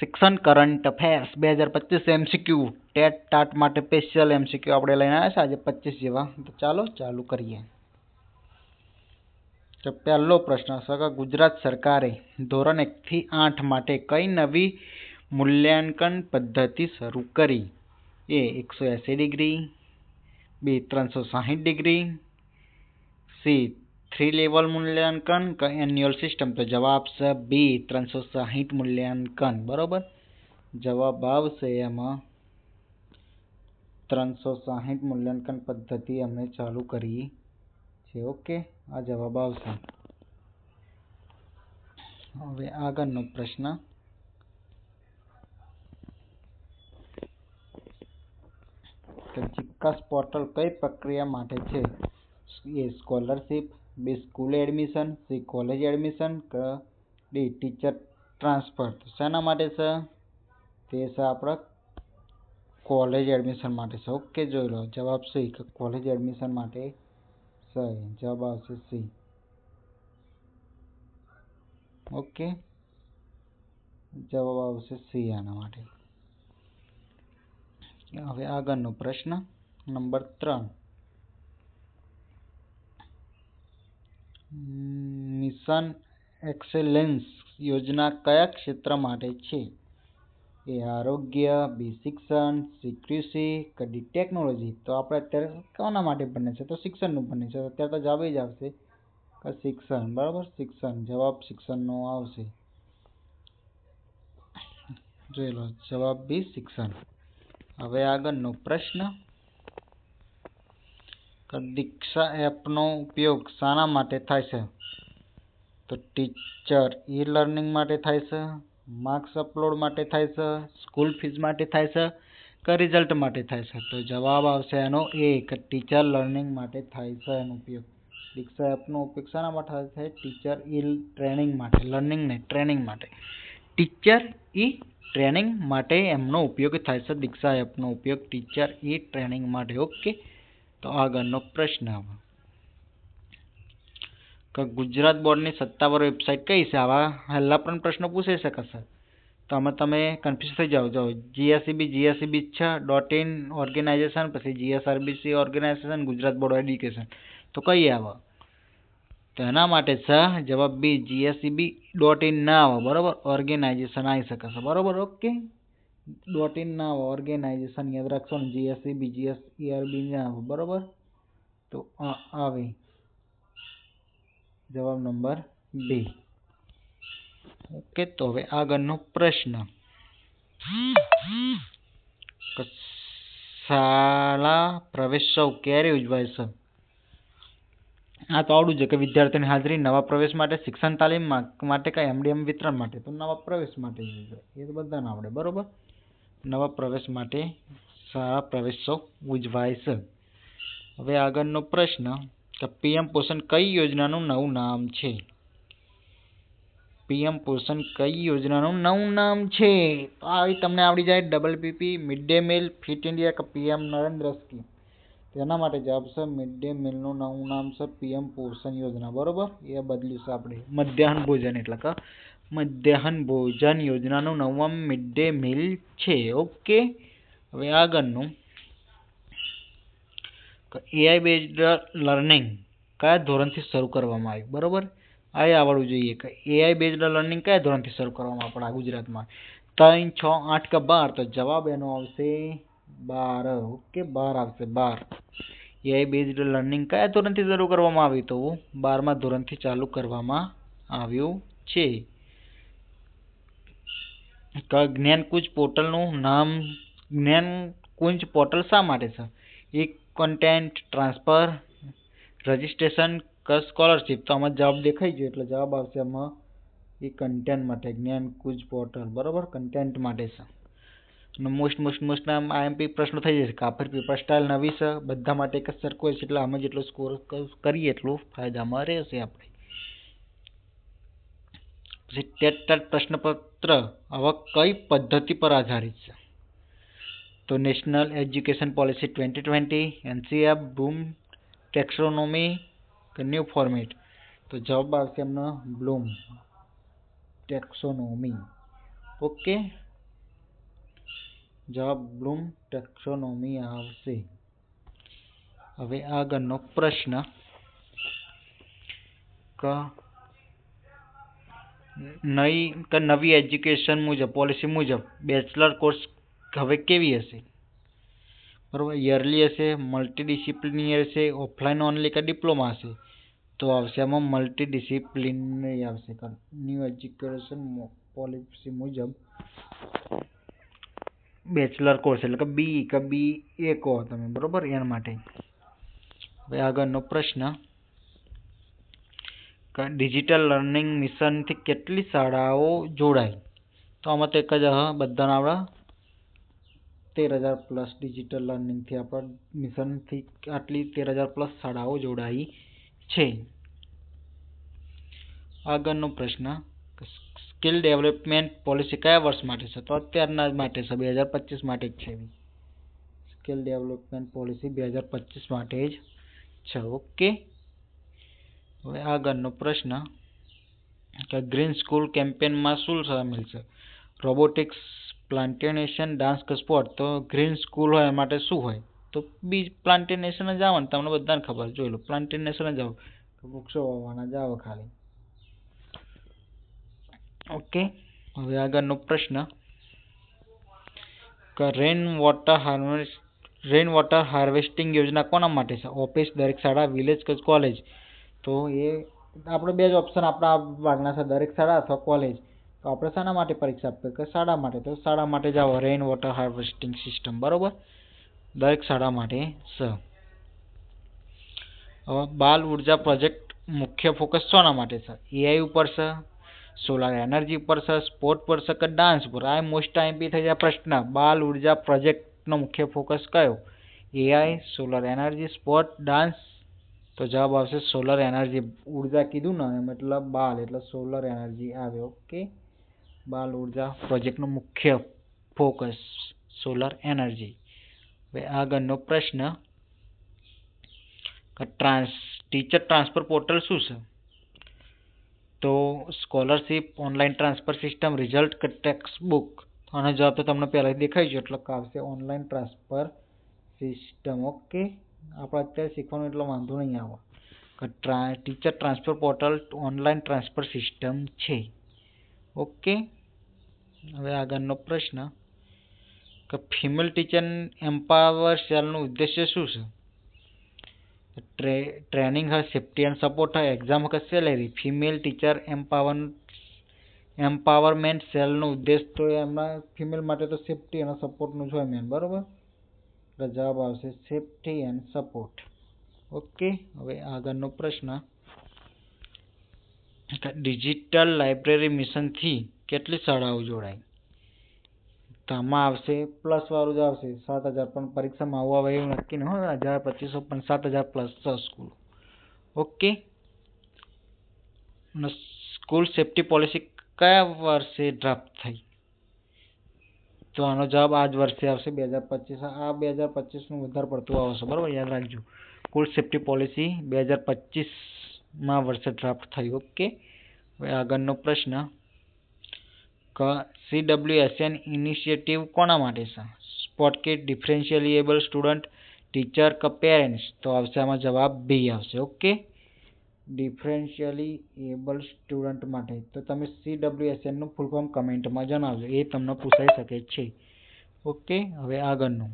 શિક્ષણ current affairs. બે હજાર પચીસ એમસીક્યુ ટેટ ટાટ માટે સ્પેશિયલ એમસીક્યુ આપણે લઈને આવ્યા છે. આજે પચીસ જેવા. તો ચાલો, ચાલુ કરીએ. તો પહેલો પ્રશ્ન, સગા ગુજરાત સરકારે ધોરણ એકથી આઠ માટે કઈ નવી મૂલ્યાંકન પદ્ધતિ શરૂ કરી? એ એકસો એંસી ડિગ્રી, બી ત્રણસો સાહીઠ ડિગ્રી, સી થ્રી લેવલ મૂલ્યાંકન કે એન્યુઅલ સિસ્ટમ તો જવાબ છે બી ત્રણસો સાહીઠ મૂલ્યાંકન. બરોબર? જવાબ આવશે એમાં ત્રણસો સાહીઠ મૂલ્યાંકન પદ્ધતિ અમે ચાલુ કરી છે. ઓકે? આ જવાબ આવશે. હવે આગળનો પ્રશ્ન. જીકાસ પોર્ટલ કઈ પ્રક્રિયા માટે છે? A scholarship B school admission, C college admission, ક ડી ટીચર ટ્રાન્સફર. તો શેના માટે છે? તે છે આપણા કોલેજ એડમિશન માટે છે. ઓકે, જોઈ લો. જવાબ સી, કે કોલેજ એડમિશન માટે છે. જવાબ આવશે સી. ઓકે. જવાબ આવશે સી આના માટે. હવે આગળનો પ્રશ્ન નંબર ત્રણ. મિશન એક્સેલેન્સ યોજના કયા ક્ષેત્ર માટે છે? એ આરોગ્ય, બી શિક્ષણ, સી કૃષિ કે ટેકનોલોજી. તો આપણે અત્યારે કોના માટે બને છે? તો શિક્ષણનું બને છે. અત્યારે તો જવાબ જ આવશે. શિક્ષણ, બરાબર? શિક્ષણ, જવાબ શિક્ષણનો આવશે. જોઈ લો, જવાબ બી શિક્ષણ. હવે આગળનો પ્રશ્ન. દીક્ષા એપનો ઉપયોગ શાના માટે થાય છે? તો ટીચર ઈ લર્નિંગ માટે થાય છે, માર્ક્સ અપલોડ માટે થાય છે, સ્કૂલ ફીસ માટે થાય છે, કે રિઝલ્ટ માટે થાય છે? તો જવાબ આવશે એનો એ, કે ટીચર લર્નિંગ માટે થાય છે એનો ઉપયોગ. દીક્ષા એપનો ઉપયોગ શાના માટે થાય છે? ટીચર ઈ ટ્રેનિંગ માટે, લર્નિંગ નહીં, ટ્રેનિંગ માટે. ટીચર ઈ ટ્રેનિંગ માટે એમનો ઉપયોગ થાય છે, દીક્ષા એપનો ઉપયોગ ટીચર ઈ ટ્રેનિંગ માટે, ઓકે? તો આગળનો પ્રશ્ન આવે કે ગુજરાત બોર્ડની સત્તાવાર વેબસાઇટ કઈ છે? આવા પહેલા પણ પ્રશ્નો પૂછાઈ શકશે તો આમાં તમે કન્ફ્યુઝ થઈ જાઓ. જાઓ જીએસસીબી જીએસસીબી છે ડોટ ઇન ઓર્ગેનાઇઝેશન પછી GSRBC organisation Gujarat board education તો કઈ આવે? તો એના માટે છે, જવાબ બી જીએસસીબી ડોટ ઇન ના આવે. બરાબર? ઓર્ગેનાઇઝેશન આવી શકે છે. બરાબર? ઓકે ડોટ ઇન ના ઓર્ગેનાઇઝેશન યાદ રાખશો ને જીએસસી જીએસઈઆરબી ના આવે, બરાબર? તો આવે. જવાબ નંબર બી. ઓકે, તો હવે આગળનો પ્રશ્ન. શાળા પ્રવેશોત્સવ ક્યારે ઉજવાય છે? આ તો આવડું છે કે વિદ્યાર્થીઓની હાજરી નવા પ્રવેશ માટે, શિક્ષણ તાલીમ માટે કાંઈ એમડીએમ વિતરણ માટે. તો નવા પ્રવેશ માટે એ તો બધાને આવડે, બરોબર? નવા પ્રવેશ માટે સારા પ્રવેશોત્સવ ઉજવાય છે. હવે આગળનો પ્રશ્ન કે પીએમ પોષણ કઈ યોજનાનું નવું નામ છે? પીએમ પોષણ કઈ યોજનાનું નવું નામ છે? તો આવી તમને આવડી જાય double PP mid day meal fit India કે પીએમ નરેન્દ્ર સ્કીમ. તેના માટે જવાબ છે મિડ ડે મિલનું નવું નામ છે પીએમ પોષણ યોજના. બરોબર? એ બદલ્યું છે આપણે. મધ્યાહન ભોજન એટલે કે મધ્યાહન ભોજન યોજનાનું નવમ મિડ ડે મિલ છે. ઓકે હવે આગળનું. એઆઈ બેઝડ લર્નિંગ કયા ધોરણથી શરૂ કરવામાં આવ્યું? બરોબર? આ આવડવું જોઈએ કે એઆઈ બેઝડ લર્નિંગ કયા ધોરણથી શરૂ કરવામાં આપણા ગુજરાતમાં? ત્રણ, છ, આઠ કે બાર? તો જવાબ એનો આવશે બાર. ઓકે બાર આવશે, બાર. એઆઈ બેઝડ લર્નિંગ કયા ધોરણથી શરૂ કરવામાં આવ્યું તો? બારમા ધોરણથી ચાલુ કરવામાં આવ્યું છે. જ્ઞાનકુંજ પોર્ટલનું નામ જ્ઞાનકુંજ પોર્ટલ શા માટે છે? એ કન્ટેન્ટ ટ્રાન્સફર રજિસ્ટ્રેશન કે સ્કોલરશિપ તો આમાં જવાબ દેખાઈ ગયો, એટલે જવાબ આવશે આમાં એ કન્ટેન્ટ માટે જ્ઞાનકુંજ પોર્ટલ. બરાબર? કન્ટેન્ટ માટે છે. અને મોસ્ટ મોસ્ટ મોસ્ટ આઈએમપી પ્રશ્નો થઈ જશે. કાફર પેપર સ્ટાઇલ નવી છે. બધા માટે એક જ સરખો છે, એટલે આમાં જેટલો સ્કોર કરીએ એટલું ફાયદામાં રહેશે આપણે. પછી ટેટ ટાટ પ્રશ્નપત્ર આવા કઈ પદ્ધતિ પર આધારિત છે? તો national education policy twenty twenty NCF bloom taxonomy કે ન્યૂ ફોર્મેટ તો જવાબ આવશે એમનો બ્લૂમ ટેક્સોનોમી ઓકે જવાબ બ્લૂમ ટેક્સોનોમી આવશે. હવે આગળનો પ્રશ્ન. ક નઈ કે નવી એજ્યુકેશન મુજબ પોલિસી મુજબ બેચલર કોર્સ હવે કેવી હશે? બરાબર યરલી હશે મલ્ટી હશે ઓફલાઈન ઓનલી કે ડિપ્લોમા હશે? તો આવશે આમાં મલ્ટી ડિસિપ્લિનરી આવશે ન્યૂ એજ્યુકેશન પોલિસી મુજબ બેચલર કોર્સ એટલે કે બી કે બી એ કહો તમે. બરાબર? એના માટે. હવે આગળનો પ્રશ્ન. ડિજિટલ લર્નિંગ મિશનથી કેટલી શાળાઓ જોડાઈ? તો આમાં તો એક જ બધાને આવડે. તેર હજાર પ્લસ ડિજિટલ લર્નિંગથી આપણા મિશનથી આટલી તેર હજાર પ્લસ શાળાઓ જોડાઈ છે. આગળનો પ્રશ્ન સ્કિલ ડેવલપમેન્ટ પોલિસી કયા વર્ષ માટે છે? તો અત્યારના માટે છે, બે હજાર પચીસ માટે જ છે. સ્કિલ ડેવલપમેન્ટ પોલિસી બે હજાર પચીસ માટે જ છે ઓકે હવે આગળનો પ્રશ્ન કે ગ્રીન સ્કૂલ કેમ્પેનમાં શું સામેલ છે? રોબોટિક્સ પ્લાન્ટેનેશન ડાન્સ કે સ્પોર્ટ? તો ગ્રીન સ્કૂલ હોય માટે શું હોય? તો બીજ પ્લાન્ટેનેશન જ આવે ને તમને બધાને ખબર જોઈ લો પ્લાન્ટેનેશન જ આવો. વૃક્ષો વાવવાના જ આવે ખાલી. ઓકે હવે આગળનો પ્રશ્ન કે rain water harvest rain water harvesting યોજના કોના માટે છે? ઓફિસ, દરેક શાળા વિલેજ કે કોલેજ તો એ આપણે બે જ ઓપ્શન આપણા ભાગના છે, દરેક શાળા અથવા કોલેજ તો આપણે શાના માટે પરીક્ષા આપીએ કે શાળા માટે? તો શાળા માટે જાઓ રેઇન વોટર હાર્વેસ્ટિંગ સિસ્ટમ બરાબર? દરેક શાળા માટે સ. હવે બાલ ઊર્જા પ્રોજેક્ટ મુખ્ય ફોકસ શોના માટે છે? એઆઈ ઉપર છે સોલાર એનર્જી ઉપર છે સ્પોર્ટ પર છે કે ડાન્સ પર આ મોસ્ટ આઈમ્પી થઈ જાય પ્રશ્ન. બાલ ઊર્જા પ્રોજેક્ટનો મુખ્ય ફોકસ કયો? AI solar energy sport dance તો જવાબ આવશે સોલર એનર્જી ઊર્જા કીધું ને મતલબ બાલ, એટલે સોલર એનર્જી આવે ઓકે બાલ ઊર્જા પ્રોજેક્ટનો મુખ્ય ફોકસ સોલર એનર્જી હવે આગળનો પ્રશ્ન ટ્રાન્સ ટીચર ટ્રાન્સફર પોર્ટલ શું છે? તો scholarship online transfer system result text book આનો જવાબ તો તમને પહેલાં દેખાઈ ગયો એટલે આવશે ઓનલાઈન ટ્રાન્સફર સિસ્ટમ ઓકે આપણે અત્યારે શીખવાનું એટલો વાંધો નહીં આવે. ટ્રા teacher transfer portal online transfer system છે. ઓકે હવે આગળનો પ્રશ્ન. કે ફિમેલ ટીચર એમ્પાવર સેલનું ઉદ્દેશ્ય શું છે? ટ્રે ટ્રેનિંગ હોય સેફ્ટી એન્ડ સપોર્ટ હોય એક્ઝામ કે salary female teacher empower empowerment સેલનો ઉદ્દેશ તો એમના ફિમેલ માટે તો સેફ્ટી અને સપોર્ટનું જ હોય મેન બરાબર? એટલે જવાબ આવશે સેફ્ટી એન્ડ સપોર્ટ ઓકે હવે આગળનો પ્રશ્ન. ડિજિટલ લાઇબ્રેરી મિશનથી કેટલી શાળાઓ જોડાઈ? આમાં આવશે પ્લસ વાળું જ આવશે, સાત હજાર. પણ પરીક્ષામાં આવવા આવે એવું નક્કી ન હોય, હજાર પચીસો, પણ સાત હજાર પ્લસ છ school okay school safety policy કયા વર્ષે ડ્રાફ્ટ થઈ? તો આનો જવાબ આ જ વર્ષે આવશે બે હજાર પચીસ. આ બે હજાર પચીસનું વધારે પડતું આવશે. બરાબર? યાદ રાખજો. સ્કૂલ સેફ્ટી પોલિસી બે હજાર પચીસમાં વર્ષે ડ્રાફ્ટ થઈ ઓકે હવે આગળનો પ્રશ્ન. ક સી ડબલ્યુ એસએન ઇનિશિયેટિવ કોના માટે છે? Spot kit differentially able student teacher કે પેરેન્ટ્સ તો આવશે આમાં જવાબ બી આવશે. ઓકે ડિફરન્શિયલી એબલ સ્ટુડન્ટ માટે. તો તમે સી ડબલ્યુ એસએનનું ફૂલ ફોર્મ કમેન્ટમાં જણાવજો. એ તમને પૂછાઈ શકે છે. ઓકે, હવે આગળનું.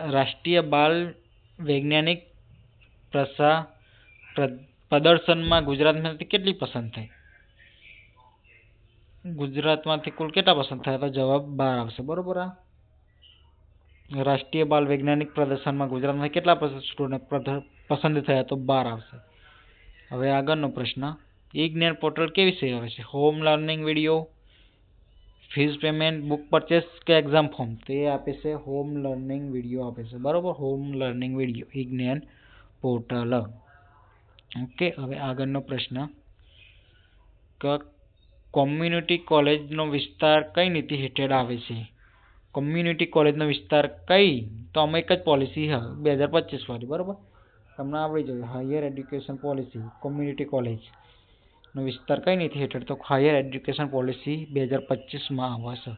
રાષ્ટ્રીય બાલ વૈજ્ઞાનિક પ્રસા પ્રદર્શનમાં ગુજરાતમાંથી કેટલી પસંદ થઈ? ગુજરાતમાંથી કુલ કેટલા પસંદ થયા તો જવાબ બાર આવશે. બરોબર આ? રાષ્ટ્રીય બાલ વૈજ્ઞાનિક પ્રદર્શનમાં ગુજરાતમાં કેટલા સ્ટુડન્ટ પસંદ થયા તો બાર આવશે. હવે આગળનો પ્રશ્ન. ઈ જ્ઞાન પોર્ટલ કેવી સેવા છે? Home learning video fees payment book purchase કે એક્ઝામ ફોર્મ તે આપે છે હોમ લર્નિંગ વીડિયો આપે છે. બરાબર? હોમ લર્નિંગ વીડિયો ઈ જ્ઞાન પોર્ટલ ઓકે હવે આગળનો પ્રશ્ન. કોમ્યુનિટી કોલેજનો વિસ્તાર કઈ નીતિ હેઠળ આવે છે? કોમ્યુનિટી કોલેજનો વિસ્તાર કઈ, તો અમે એક જ પોલિસી હા, બે હજાર પચીસવાળી બરાબર? તમને આવડી જોઈએ હાયર એડ્યુકેશન પોલિસી કોમ્યુનિટી કોલેજનો વિસ્તાર કઈ નથી હેઠળ, તો હાયર એજ્યુકેશન પોલિસી બે હજાર પચીસમાં આવશે.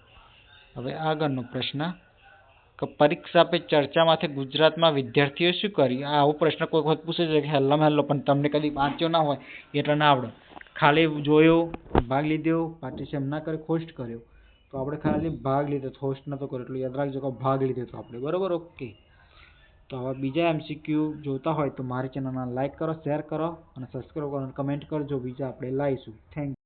હવે આગળનો પ્રશ્ન, કે પરીક્ષા પે ચર્ચામાંથી ગુજરાતમાં વિદ્યાર્થીઓ શું કર્યું આવો પ્રશ્ન કોઈ વખત પૂછે છે કે હેલ્લામાં હેલ્લો, પણ તમને કદી વાંચ્યો ના હોય, એટલે ના આવડે. ખાલી જોયો, ભાગ લીધો પાર્ટિસિપેટ ના કર્યો ખોસ્ટ કર્યો. તો આપણે ખાલી ભાગ લીધો હોસ્ટ નહોતો કર્યો, એટલું યાદ રાખજો કે ભાગ લીધો તો આપણે. બરાબર? ઓકે તો હવે બીજા એમસીક્યુ જોતા હોય તો મારી ચેનલને લાઇક કરો શેર કરો અને સબસ્ક્રાઈબ કરો અને કમેન્ટ કરજો. બીજા આપણે લાવીશું થેન્ક